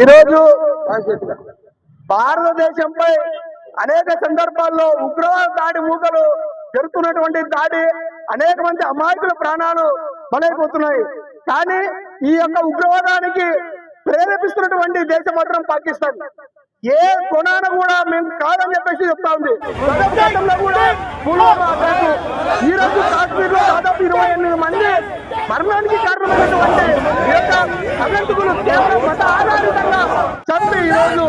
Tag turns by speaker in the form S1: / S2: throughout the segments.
S1: ఈరోజు భారతదేశంపై అనేక సందర్భాల్లో ఉగ్రవాద దాడి మూకలు జరుగుతున్నటువంటి దాడి అనేక మంది అమాయకుల ప్రాణాలు బలైపోతున్నాయి. కానీ ఈ యొక్క ఉగ్రవాదానికి ప్రేరేపిస్తున్నటువంటి దేశం మాత్రం పాకిస్తాన్. ఏ కొనాన కూడా మేము కాదని చెప్పేసి చెప్తా ఉంది. గతంలో కూడా ఈ రోజు కాశ్మీర్లో దాదాపు ఇరవై ఎనిమిది మంది మరణానికి కారణమైనటువంటి ఈ కేవలం మత ఆధారితంగా చంపి ఈ రోజు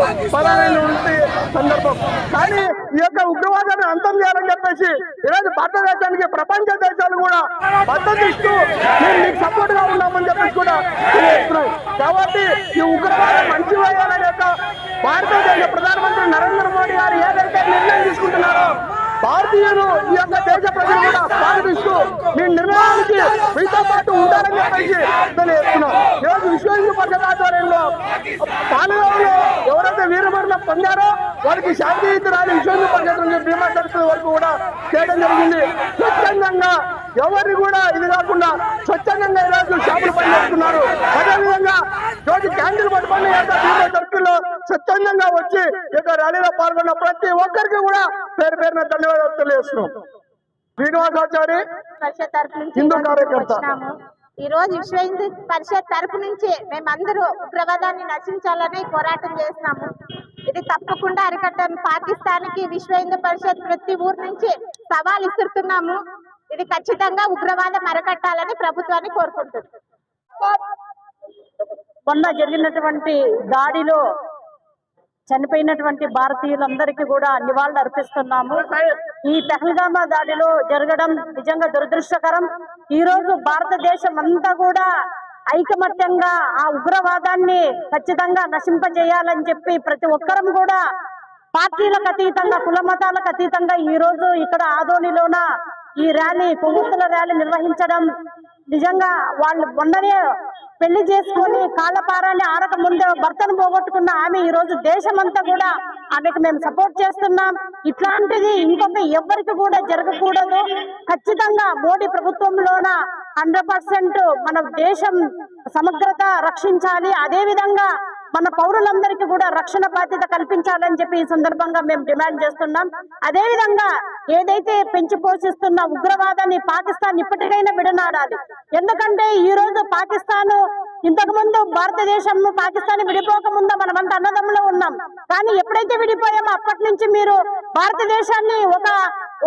S1: ఉంటే సందర్భం. కానీ ఈ యొక్క ఉగ్రవాదాన్ని అంతం చేయాలని చెప్పేసి ఈరోజు భారతదేశానికి ప్రపంచ దేశాలు కూడా మద్దతు ఇస్తూ మేము ఉన్నామని చెప్పేసి కూడా తెలియజేస్తున్నాయి. కాబట్టి ఈ ఉగ్రవాదం మంచి వేయాలనే యొక్క భారతదేశ ప్రధానమంత్రి నరేంద్ర మోడీ గారు ఏదైతే నిర్ణయం తీసుకుంటున్నారో భారతీయులు ఈ యొక్క దేశ ప్రజలు కూడా స్వాగతిస్తూ మీ నిర్ణయానికి మీతో పాటు ఉండాలని చెప్పేసి తెలియజేస్తున్నాం ఈరోజు విశ్వ పరిషత్ ఆధ్వర్యంలో పాలనలో ఎవరైతే వీరమరణం పొందారో వారికి శాంతియుతరాలు విశ్వ హిందూ పరిషత్ నుంచి బీమా సరస్సు వరకు కూడా చేయడం జరిగింది. స్వచ్ఛందంగా ఎవరిని కూడా ఇది కాకుండా స్వచ్ఛందంగా ఈరోజు షాపులు పనిచేస్తున్నారు అదేవిధంగా రోజు క్యాండిల్ పట్టుకొని సర్కిల్లో స్వచ్ఛందంగా వచ్చి యొక్క ర్యాలీలో పాల్గొన్న ప్రతి ఒక్కరికి కూడా పేరు పేరున ధన్యవాదాలు తెలియజేస్తున్నాం. శ్రీనివాసాచారి
S2: పరిషత్ తరపు నుంచి
S1: హిందూ కార్యకర్త.
S2: ఈ రోజు విశ్వ హిందూ పరిషత్ తరపు నుంచి మేమందరూ ఉగ్రవాదాన్ని నశించాలని పోరాటం చేస్తున్నాము. ఇది తప్పకుండా అరికట్టం పాకిస్తాన్కి విశ్వ హిందూ పరిషత్ ప్రతి ఊరు నుంచి సవాల్ ఇస్తున్నాము ఇది ఖచ్చితంగా ఉగ్రవాదం అరకట్టాలని ప్రభుత్వాన్ని కోరుకుంటుంది.
S3: మొన్న జరిగినటువంటి దాడిలో చనిపోయినటువంటి భారతీయులందరికీ కూడా నివాళులు అర్పిస్తున్నాము. ఈ పెహల్గామా దాడిలో జరగడం నిజంగా దురదృష్టకరం. ఈ రోజు భారతదేశం అంతా కూడా ఐకమత్యంగా ఆ ఉగ్రవాదాన్ని ఖచ్చితంగా నశింపజేయాలని చెప్పి ప్రతి ఒక్కరం కూడా పార్టీలకు అతీతంగా కుల మతాలకు అతీతంగా ఈ రోజు ఇక్కడ ఆదోనిలోన ఈ ర్యాలీ కొవ్వొత్తుల ర్యాలీ నిర్వహించడం. నిజంగా వాళ్ళు మొన్ననే పెళ్ళి చేసుకొని కాలపారాన్ని ఆరక ముందే భర్తను పోగొట్టుకున్న ఆమె ఈ రోజు దేశమంతా కూడా ఆమెకు మేము సపోర్ట్ చేస్తున్నాం. ఇట్లాంటిది ఇంకొక ఎవరికి కూడా జరగకూడదు. ఖచ్చితంగా మోడీ ప్రభుత్వంలోన హండ్రెడ్ పర్సెంట్ మన దేశం సమగ్రత రక్షించాలి. అదే విధంగా మన పౌరులందరికీ కూడా రక్షణ బాధ్యత కల్పించాలని చెప్పి ఈ సందర్భంగా మేము డిమాండ్ చేస్తున్నాం. అదే విధంగా ఏదైతే పెంచి పోషిస్తున్న ఉగ్రవాదాన్ని పాకిస్తాన్ ఇప్పటికైనా విడనాడాలి. ఎందుకంటే ఈ రోజు పాకిస్తాన్ ఇంతకు ముందు భారతదేశం పాకిస్తాన్ విడిపోక ముందు మనమంతా అన్నదమ్ములో ఉన్నాం. కానీ ఎప్పుడైతే విడిపోయామో అప్పటి నుంచి మీరు భారతదేశాన్ని ఒక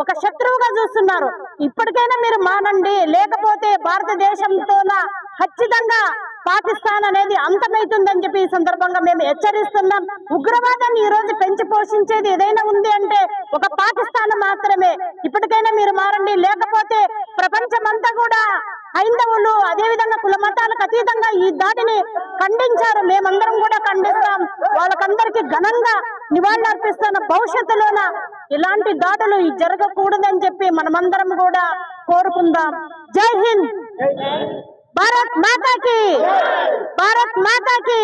S3: ఒక శత్రువుగా చూస్తున్నారు. ఇప్పటికైనా మీరు మానండి. లేకపోతే భారతదేశంతోన ఖచ్చితంగా పాకిస్తాన్ అనేది అంతమైతుందని చెప్పి ఈ సందర్భంగా మేము హెచ్చరిస్తున్నాం. ఉగ్రవాదాన్ని ఈ రోజు పెంచి పోషించేది ఏదైనా ఉంది అంటే ఒక పాకిస్తాన్ మాత్రమే. ఇప్పటికైనా మీరు మారండి. లేకపోతే ప్రపంచమంతా కూడా హైందవులు అదే విధంగా కుల మతాలకు అతీతంగా ఈ దాడిని ఖండించారు. మేమందరం కూడా ఖండిస్తాం. వాళ్ళకందరికీ ఘనంగా నివాళులు అర్పిస్తున్న భవిష్యత్తులోన ఇలాంటి దాడులు జరగకూడదని చెప్పి మనమందరం కూడా కోరుకుందాం. జై హింద్. భారత్ మాతాకి. భారత్ మాతాకి.